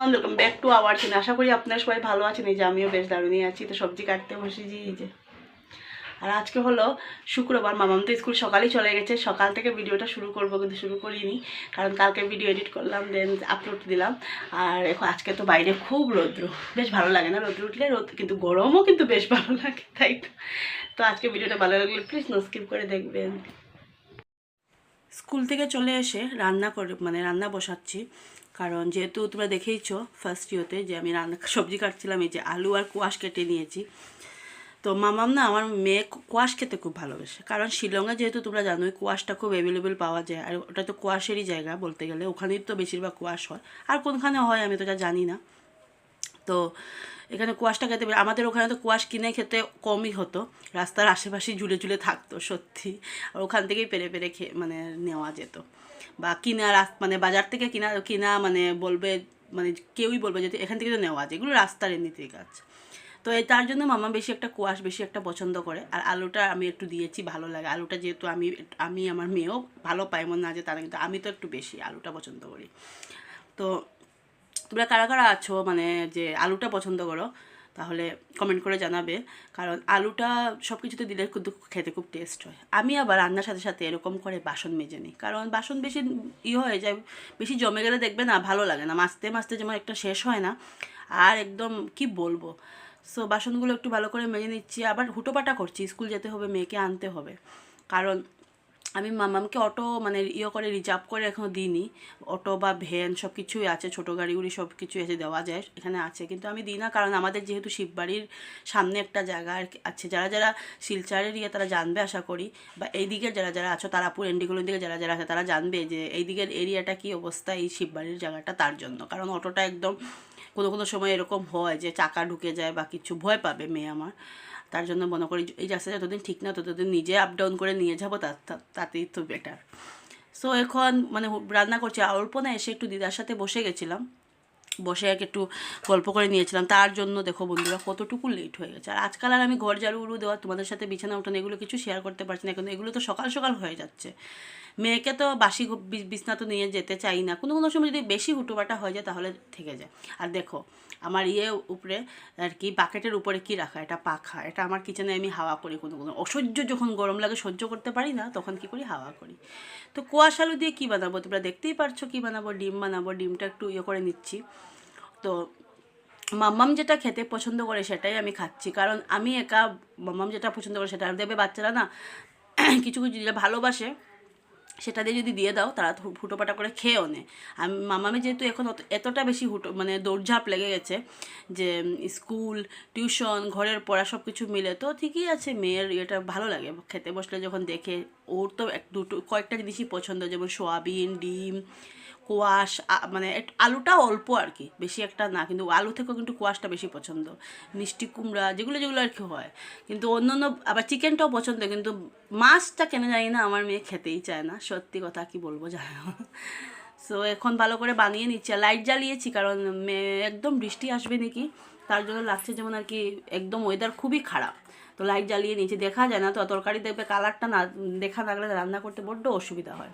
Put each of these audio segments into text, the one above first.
Welcome back to our channel আশা করি আপনারা সবাই ভালো আছেন। এই যে আমিও বেশ দারুণই আছি। তো সবজি কাটতে বসেছি, এই যে। আর আজকে হলো শুক্রবার। মামাম তো স্কুল সকালেই চলে গেছে। সকাল থেকে ভিডিওটা শুরু করব, কিন্তু শুরু করিনি। কারণ কালকে ভিডিও এডিট করলাম, দেন আপলোড দিলাম। আর এখন আজকে তো বাইরে খুব রৌদ্র। বেশ ভালো লাগে না রৌদ্র উঠলে? রোদ কিন্তু গরমও কিন্তু বেশ ভালো লাগে, তাই তো? তো আজকে ভিডিওটা ভালো লাগলে প্লিজ নো স্কিপ করে দেখবেন। স্কুল থেকে চলে এসে রান্না করে মানে রান্না বসাচ্ছি। কারণ যেহেতু তোমরা দেখেইছো ফার্স্ট ইয়েতে যে আমি রান্না সবজি কাটছিলাম, এই যে আলু আর কুয়াশ কেটে নিয়েছি। তো মামাম না আমার মেয়ে কোয়াশ খেতে খুব ভালোবাসে। কারণ শিলংয়ে যেহেতু তোমরা জানো জানোই কোয়াশটা খুব অ্যাভেলেবেল পাওয়া যায়, আর ওটা তো কোয়াশেরই জায়গা বলতে গেলে। ওখানেই তো বেশিরভাগ কোয়াশ হয়। আর কোনখানে হয় আমি তো জানি না। তো এখানে কুয়াশটা খেতে আমাদের ওখানে তো কুয়াশ কিনে খেতে কমই হতো। রাস্তার আশেপাশে ঝুলে ঝুলে থাকতো, সত্যি। আর ওখান থেকেই পেরে পেরে খেয়ে মানে নেওয়া যেত। বা কিনা মানে বাজার থেকে কিনা কিনা মানে বলবে মানে কেউই বলবে যে, এখান থেকে তো নেওয়া যায় এগুলো রাস্তার এমনিতেই গাছ তো এই তার জন্য মামা বেশি একটা কুয়াশ, বেশি একটা পছন্দ করে। আর আলুটা আমি একটু দিয়েছি, ভালো লাগে। আলুটা যেহেতু আমি আমি আমার মেয়েও ভালো পাই মনে না যে তারা কিন্তু, আমি তো একটু বেশি আলুটা পছন্দ করি। তো তোমরা কারা কারা আছো মানে যে আলুটা পছন্দ করো, তাহলে কমেন্ট করে জানাবে। কারণ আলুটা সব কিছুতে দিলে কিন্তু খেতে খুব টেস্ট হয়। আমি আবার রান্নার সাথে সাথে এরকম করে বাসন মেজে নিই। কারণ বাসন বেশি ই হয়ে যায়, বেশি জমে গেলে দেখবে না ভালো লাগে না। মাছতে মাছতে যেমন একটা শেষ হয় না, আর একদম কি বলব? সো বাসনগুলো একটু ভালো করে মেজে নিচ্ছি। আবার হুটোপাটা করছি, স্কুল যেতে হবে, মেয়েকে আনতে হবে। কারণ আমি মামামকে অটো মানে ইয়ে করে রিজার্ভ করে এখনও দিইনি। অটো বা ভ্যান সব কিছুই আছে, ছোটো গাড়িগুলি সব কিছুই আছে, দেওয়া যায়, এখানে আছে। কিন্তু আমি দিই না কারণ আমাদের যেহেতু শিববাড়ির সামনে একটা জায়গা আর আছে। যারা যারা শিলচারের ইয়ে তারা জানবে আশা করি। বা এই দিকের যারা যারা আছো, তারাপুর, এন্ডিগুলোর দিকে যারা যারা আছে, তারা জানবে যে এই দিকের এরিয়াটা কী অবস্থা, এই শিববাড়ির জায়গাটা তার জন্য। কারণ অটোটা একদম কোনো কোনো সময় এরকম হয় যে চাকা ঢুকে যায় বা কিছু ভয় পাবে মেয়ে আমার। তার জন্য মনে করি, এই রাস্তাটা যতদিন ঠিক না, ততদিন নিজে আপ ডাউন করে নিয়ে যাব তাতেই তো বেটার সো এখন মানে রান্না করছি আর অল্প না এসে একটু দিদার সাথে বসে গেছিলাম। বসে এক একটু গল্প করে নিয়েছিলাম। তার জন্য দেখো বন্ধুরা, কতটুকু লেট হয়ে গেছে। আর আজকাল আর আমি ঘর ঝাড়ু, উড়ু দেওয়া, তোমাদের সাথে বিছানা উঠানো এগুলো কিছু শেয়ার করতে পারছি না, কিন্তু এগুলো তো সকাল সকাল হয়ে যাচ্ছে। মেয়েকে তো বাসি বিছনা তো নিয়ে যেতে চাই না। কোনো কোনো সময় যদি বেশি হুটোপাটা হয়ে যায় তাহলে থেকে যায়। আর দেখো, আমার ইয়ে উপরে আর কি, বাকেটের উপরে কি রাখা? এটা পাখা। এটা আমার কিচেনে আমি হাওয়া করি কোনো কোনো। অসহ্য যখন গরম লাগে সহ্য করতে পারি না, তখন কি করি? হাওয়া করি। তো কোয়াশ আলু দিয়ে কী বানাবো? তোমরা দেখতেই পারছ কী বানাবো? ডিম বানাবো। ডিমটা একটু ইয়ে করে নিচ্ছি। তো মাম্মাম যেটা খেতে পছন্দ করে সেটাই আমি খাচ্ছি। কারণ আমি একা মাম্মাম যেটা পছন্দ করে সেটা দেবে বাচ্চারা না। কিছু কিছু যেটা ভালোবাসে। সেটা দিয়ে যদি দিয়ে দাও, তারা হুটোপাটা করে খেয়েও নে। আমি, মামামি যেহেতু এখন এতটা বেশি হুটো মানে দৌড়ঝাঁপ লেগে গেছে যে, স্কুল, টিউশন, ঘরের পড়া সব কিছু মিলে, তো ঠিকই আছে, মেয়ের এটা ভালো লাগে। খেতে বসলে যখন দেখে, ওর তো এক দুটো, কয়েকটা জিনিসই পছন্দ, যেমন সোয়াবিন, ডিম কোয়াশ মানে আলুটা অল্প আর কি বেশি একটা না, কিন্তু আলু থেকেও কিন্তু কোয়াশটা বেশি পছন্দ। মিষ্টি কুমড়া, যেগুলো যেগুলো আর কি হয়। কিন্তু অন্য অন্য আবার চিকেনটাও পছন্দ, কিন্তু মাছটা কেন জানি না, আমার মেয়ে খেতেই চায় না। সত্যি কথা কি বলব জানো? সো এখন ভালো করে বানিয়ে নিচ্ছি। লাইট জ্বালিয়েছি, কারণ মে- একদম বৃষ্টি আসবে নাকি, তার জন্য লাগছে যেমন আর কি একদম ওয়েদার খুবই খারাপ। তো লাইট জ্বালিয়ে নিয়েছি। দেখা যায় না, তো তরকারি দেখবে কালারটা না, দেখা না গেলে রান্না করতে বড্ড অসুবিধা হয়।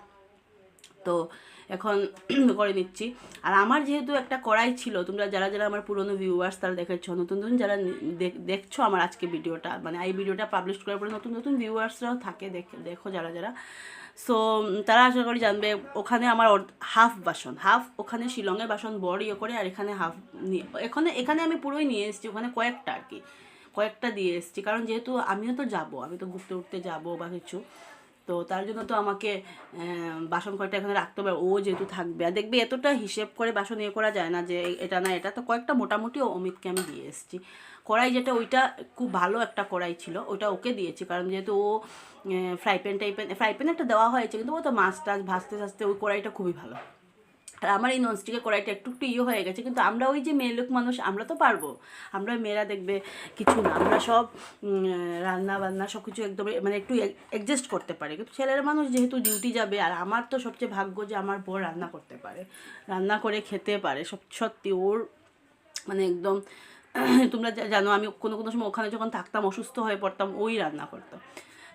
তো এখন করে নিচ্ছি। আর আমার যেহেতু একটা কড়াই ছিল, তোমরা যারা যারা আমার পুরনো ভিউয়ার্স তারা দেখেছ, নতুন নতুন যারা দেখ- দেখছ আমার আজকে ভিডিওটা মানে এই ভিডিওটা পাবলিশ করার পরে নতুন নতুন ভিউয়ার্সরাও থাকে দেখে, দেখো যারা যারা। সো তারা আশা করি জানবে, ওখানে আমার হাফ বাসন হাফ ওখানে শিলংয়ের বাসন বড় ইয়ে করে আর এখানে হাফ নিয়ে, এখানে এখানে আমি পুরোই নিয়ে এসেছি, ওখানে কয়েকটা আর কি, কয়েকটা দিয়ে এসেছি। কারণ যেহেতু আমিও তো যাব, আমি তো ঘুরতে উঠতে যাব বা কিছু তো তার জন্য তো আমাকে বাসন কয়টা এখানে রাখতে হবে। ও যেহেতু থাকবে, আর দেখবে এতটা হিসেব করে বাসন ইয়ে করা যায় না যে এটা না এটা। তো কয়েকটা মোটামুটি অমিতকে আমি দিয়ে এসেছি। কড়াই যেটা, ওইটা খুব ভালো একটা কড়াই ছিল ওটা ওকে দিয়েছি। কারণ যেহেতু ও fry pan fry pan fry একটা দেওয়া হয়েছে, কিন্তু ও তো মাছ টাছ ভাজতে ভাজতে ওই কড়াইটা খুবই ভালো। আর আমার এই ননস্টিকের কড়াইটা একটু একটু ইয়ে হয়ে গেছে, কিন্তু আমরা ওই যে মেয়ে লোক মানুষ, আমরা তো পারব। আমরা মেয়েরা দেখবে কিছু না, আমরা সব রান্না বান্না সব কিছু একদম মানে একটু অ্যাডজাস্ট করতে পারি। কিন্তু ছেলের মানুষ যেহেতু ডিউটি যাবে, আর আমার তো সবচেয়ে ভাগ্য যে আমার বর রান্না করতে পারে। রান্না করে খেতে পারে, সব, সত্যি ওর মানে একদম, তোমরা জানো আমি কোনো কোনো সময় ওখানে যখন থাকতাম, অসুস্থ হয়ে পড়তাম, ওই রান্না করতো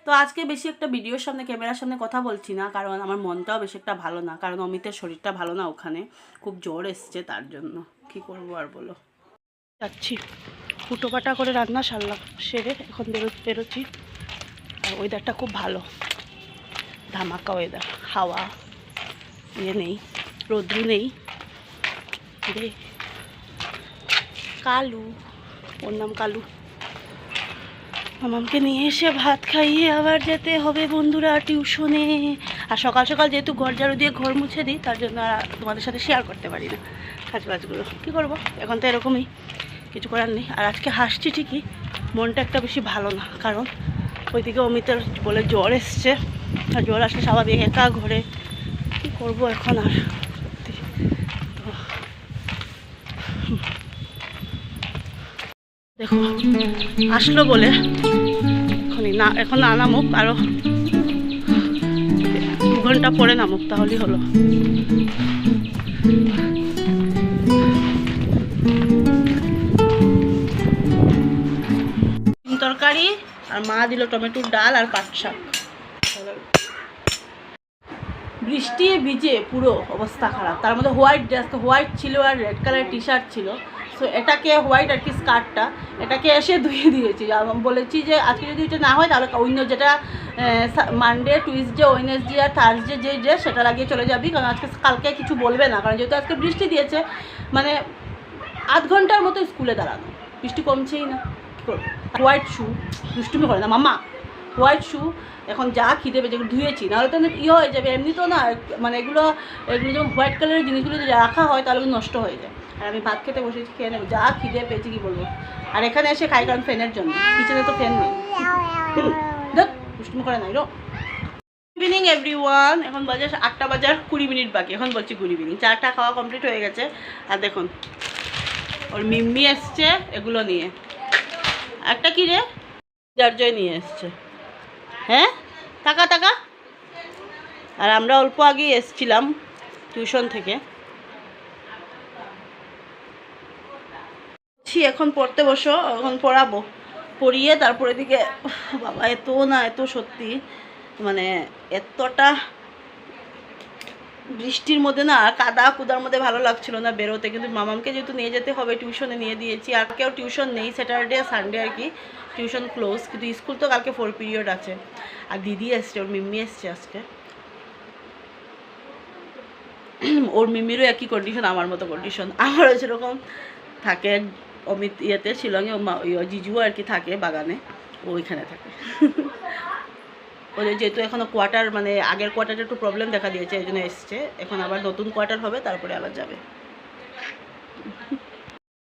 তো আজকে বেশি একটা ভিডিওর সামনে ক্যামেরার সামনে কথা বলছি না, কারণ আমার মনটাও বেশি একটা ভালো না। কারণ অমিতের শরীরটা ভালো না ওখানে। খুব জ্বর এসছে তার জন্য। কি করব আর বলো? যাচ্ছি। ফুটো পাটা করে রান্না সারলাম, সেরে এখন বেরো, বেরোচ্ছি। আর ওয়েদারটা খুব ভালো। ধামাকা ওয়েদার হাওয়া ইয়ে নেই, রোদ্রু নেই। রে, কালু, ওর নাম কালু। মামামকে নিয়ে এসে ভাত খাইয়ে আবার যেতে হবে বন্ধুরা টিউশনে। আর সকাল সকাল যেহেতু ঘর ঝাড়ু দিয়ে ঘর মুছে দিই, তার জন্য আর তোমাদের সাথে শেয়ার করতে পারি না কাজ বাজগুলো কী করব? এখন তো এরকমই, কিছু করার নেই। আর আজকে হাসছি ঠিকই, মনটা একটা বেশি ভালো না, কারণ ওইদিকে অমিতের বলে জ্বর এসছে। আর জ্বর আসলে স্বাভাবিক, একা ঘরে। কী করব এখন আর সত্যি তো দেখো, আসলো বলে এখনই না, এখন না নামুক, আরও দু ঘণ্টা পরে নামুক, তাহলেই হলো। তরকারি, আর মা দিল টমেটোর ডাল আর পাট শাক। বৃষ্টি ভিজে পুরো অবস্থা খারাপ। তার মধ্যে হোয়াইট হোয়াইট ছিল আর রেড কালার টি শার্ট ছিল। সো এটাকে হোয়াইট আর কি স্কার্টটা, এটাকে এসে ধুয়ে দিয়েছি। বলেছি যে আজকে যদি এটা না হয়, তাহলে অন্য যেটা মানডে টুইসডে ওয়েনেসডে আর থার্সডে যে ড্রেস, সেটা লাগিয়ে চলে যাবি। কারণ আজকে কালকে কিছু বলবে না। কারণ যেহেতু আজকে বৃষ্টি দিয়েছে মানে আধ ঘণ্টার মতো স্কুলে দাঁড়ানো। বৃষ্টি কমছেই না। হোয়াইট শু, দুষ্টুমি করে না। মামা হোয়াইট শু, এখন যা খিদে পেয়েছে ধুয়েছি। নাহলে তো ইয়ে হয়ে যাবে। এমনি তো না মানে এগুলো এগুলো যেমন হোয়াইট কালারের জিনিসগুলো যদি রাখা হয়, তাহলে নষ্ট হয়ে যায়। আর আমি ভাত খেতে বসেছি, খেয়ে নেব। যা খিদে পেয়েছি, কি বলব? আর এখানে এসে খাই, কারণ ফ্যানের জন্য। কিচেনে তো ফ্যান নেই। দেখ করে নাই, রো। ইভিনিং এভরি ওয়ান এখন বাজে আটটা বাজার কুড়ি মিনিট বাকি। এখন বলছি গুড ইভিনিং চারটা খাওয়া কমপ্লিট হয়ে গেছে। আর দেখুন, ওর মিম্মি এসছে এগুলো নিয়ে। একটা কি রে? যার জয় নিয়ে এসছে। হ্যাঁ? টাকা টাকা আর আমরা অল্প আগেই এসছিলাম টিউশন থেকে। ছি এখন পড়তে বসো, এখন পড়াবো। পড়িয়ে তারপরে দিকে বাবা, এত না, এত সত্যি। মানে এতটা বৃষ্টির মধ্যে না, কাদা কুদার মধ্যে ভালো লাগছিল না বেরোতে। কিন্তু মামামকে যেহেতু নিয়ে যেতে হবে, টিউশনে নিয়ে দিয়েছি। আর কেউ টিউশন নেই, স্যাটারডে, সানডে আর কি। টিউশন ক্লোজ, কিন্তু স্কুল তো কালকে ফোর পিরিয়ড আছে। আর দিদি এসছে, ওর মিম্মি এসছে আজকে। ওর মিম্মিরও একই কন্ডিশন আমার মতো কন্ডিশন আমারও সেরকম থাকে। অমিত ইয়েতে শিলংয়ে জিজু আর কি থাকে বাগানে ওইখানে থাকে। ওদের যেহেতু এখনও কোয়ার্টার মানে আগের কোয়ার্টারে একটু প্রবলেম দেখা দিয়েছে, এই জন্য এসছে। এখন আবার নতুন কোয়ার্টার হবে, তারপরে আবার যাবে।